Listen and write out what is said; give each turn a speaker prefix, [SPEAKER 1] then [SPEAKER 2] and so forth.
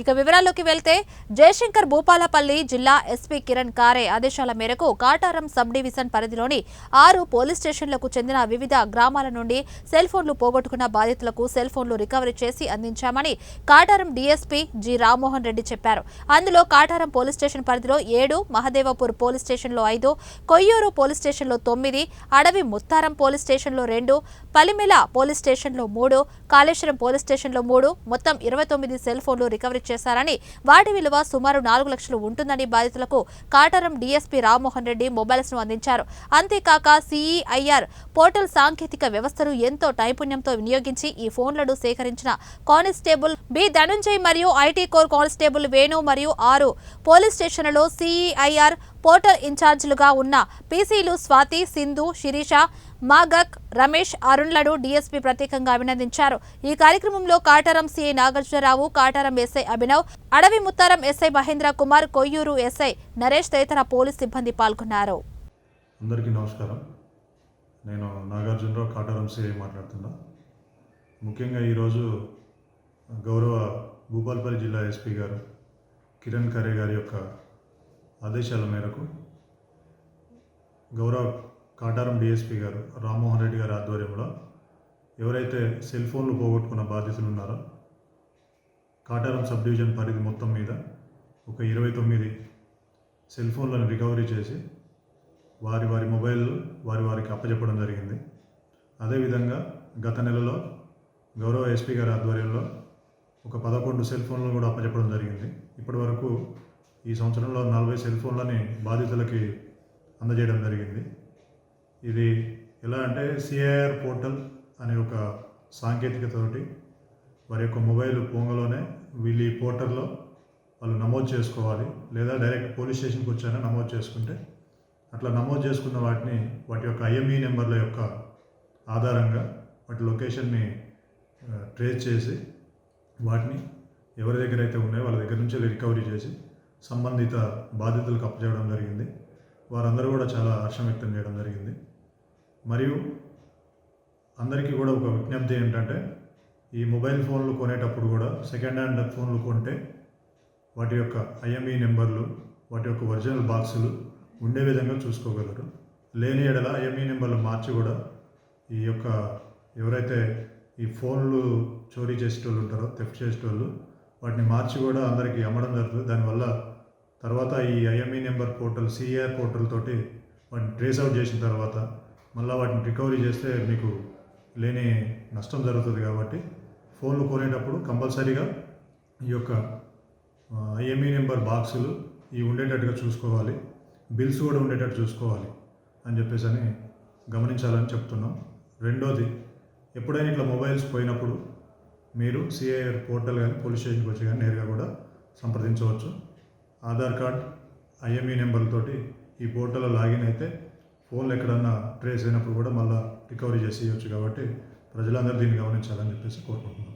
[SPEAKER 1] ఇక వివరాల్లోకి వెళ్తే జయశంకర్ భూపాలపల్లి జిల్లా ఎస్పీ కిరణ్ కారే ఆదేశాల మేరకు కాటారం సబ్ డివిజన్ పరిధిలోని ఆరు పోలీస్ స్టేషన్లకు చెందిన వివిధ గ్రామాల నుండి సెల్ ఫోన్లు పోగొట్టుకున్న బాధితులకు సెల్ ఫోన్లు రికవరీ చేసి అందించామని కాటారం డీఎస్పీ జి రామ్మోహన్ రెడ్డి చెప్పారు. అందులో కాటారం పోలీస్ స్టేషన్ పరిధిలో ఏడు మహదేవపూర్ పోలీస్ స్టేషన్లో ఐదు కొయ్యూరు పోలీస్ స్టేషన్లో తొమ్మిది అడవి ముత్తారం పోలీస్ స్టేషన్లో రెండు పలిమిల పోలీస్ స్టేషన్లో మూడు కాళేశ్వరం పోలీస్ స్టేషన్లో మూడు మొత్తం ఇరవై తొమ్మిది సెల్ ఫోన్లు రికవరీ చేశారని వాటి విలువ సుమారు నాలుగు లక్షలు ఉంటుందని బాధితులకు కాటారం డీఎస్పీ రామ్మోహన్ రెడ్డి మొబైల్స్ను అందించారు. అంతేకాక సిఈఐఆర్ పోర్టల్ సాంకేతిక వ్యవస్థను ఎంతో నైపుణ్యంతో వినియోగించి ఈ ఫోన్లను సేకరించిన కానిస్టేబుల్ బి ధనుంజయ్ మరియు ఐటీ కోర్ కానిస్టేబుల్ వేణు మరియు ఆరు పోలీస్ స్టేషన్లలో సిఈఐఆర్ పోర్టల్ ఇన్ఛార్జీలుగా ఉన్న పీసీలు స్వాతి సింధు శిరీష మాగక్ రమేష్ అరుణ్లను డీఎస్పీ ప్రత్యేకంగా అభినందించారు. ఈ కార్యక్రమంలో Kataram CI Nagarjunarao Kataram SI Abhinav Adavi Muttaram SI Mahendra Kumar Koyyur SI Naresh తదితర పోలీస్ సిబ్బంది పాల్గొన్నారు.
[SPEAKER 2] అందరికీ నమస్కారం. నేను నాగార్జునరావు కాటారం సిఐ మాట్లాడుతున్నా. ముఖ్యంగా ఈరోజు గౌరవ భూపాల్పల్లి జిల్లా ఎస్పీ గారు కిరణ్ ఖరే గారి యొక్క ఆదేశాల మేరకు గౌరవ కాటారం డిఎస్పీ గారు రామ్మోహన్ రెడ్డి గారి ఆధ్వర్యంలో ఎవరైతే సెల్ ఫోన్లు పోగొట్టుకున్న బాధితులు ఉన్నారో కాటారం సబ్ డివిజన్ పరిధి మొత్తం మీద ఒక ఇరవై తొమ్మిది సెల్ ఫోన్లను రికవరీ చేసి వారి వారి మొబైల్ వారి వారికి అప్పచెప్పడం జరిగింది. అదేవిధంగా గత నెలలో గౌరవ ఎస్పీ గారి ఆధ్వర్యంలో ఒక పదకొండు సెల్ ఫోన్లను కూడా అప్పచెప్పడం జరిగింది. ఇప్పటి వరకు ఈ సంవత్సరంలో నలభై సెల్ ఫోన్లని బాధితులకి అందజేయడం జరిగింది. ఇది ఎలా అంటే సిఐఆర్ పోర్టల్ అనే ఒక సాంకేతికతతోటి వారి యొక్క మొబైల్ పొంగలోనే వీళ్ళు ఈ పోర్టల్లో వాళ్ళు నమోదు చేసుకోవాలి. లేదా డైరెక్ట్ పోలీస్ స్టేషన్కి వచ్చారా నమోదు చేసుకుంటే అట్లా నమోదు చేసుకున్న వాటిని వాటి యొక్క ఐఎంఈ నెంబర్ల యొక్క ఆధారంగా వాటి లొకేషన్ని ట్రేస్ చేసి వాటిని ఎవరి దగ్గర అయితే ఉన్నాయో వాళ్ళ దగ్గర నుంచి రికవరీ చేసి సంబంధిత బాధితులకు అప్పచేయడం జరిగింది. వారందరూ కూడా చాలా హర్షం వ్యక్తం చేయడం జరిగింది. మరియు అందరికీ కూడా ఒక విజ్ఞప్తి ఏంటంటే ఈ మొబైల్ ఫోన్లు కొనేటప్పుడు కూడా సెకండ్ హ్యాండ్ ఫోన్లు కొంటే వాటి యొక్క ఐఎంఈ నెంబర్లు వాటి యొక్క ఒరిజినల్ బాక్సులు ఉండే విధంగా చూసుకోగలరు. లేని ఎడల ఐఎంఈ నెంబర్లు మార్చి కూడా ఈ యొక్క ఎవరైతే ఈ ఫోన్లు చోరీ చేసేటోళ్ళు ఉంటారో థెఫ్ట్ చేసేటోళ్ళు వాటిని మార్చి కూడా అందరికీ అమ్మడం జరుగుతుంది. దానివల్ల తర్వాత ఈ IMEI number portal CEIR portal తోటి వాటిని ట్రేస్ అవుట్ చేసిన తర్వాత మళ్ళీ వాటిని రికవరీ చేస్తే మీకు లేని నష్టం జరుగుతుంది కాబట్టి ఫోన్లు కొనేటప్పుడు కంపల్సరీగా ఈ యొక్క ఐఎంఈ నెంబర్ బాక్సులు ఇవి ఉండేటట్టుగా చూసుకోవాలి. బిల్స్ కూడా ఉండేటట్టు చూసుకోవాలి అని చెప్పేసి అని గమనించాలని చెప్తున్నాం. రెండోది ఎప్పుడైనా ఇట్లా మొబైల్స్ పోయినప్పుడు మీరు సిఐఆర్ పోర్టల్ కానీ పోలీస్ స్టేషన్కి వచ్చి కానీ నేరుగా కూడా సంప్రదించవచ్చు. ఆధార్ కార్డ్ ఐఎంఈ నెంబర్తోటి ఈ పోర్టల్లో లాగిన్ అయితే ఫోన్లు ఎక్కడన్నా ట్రేస్ అయినప్పుడు కూడా మళ్ళీ రికవరీ చేసి ఇవ్వచ్చు కాబట్టి ప్రజలందరూ దీన్ని గమనించాలని చెప్పేసి కోరుకుంటున్నాం.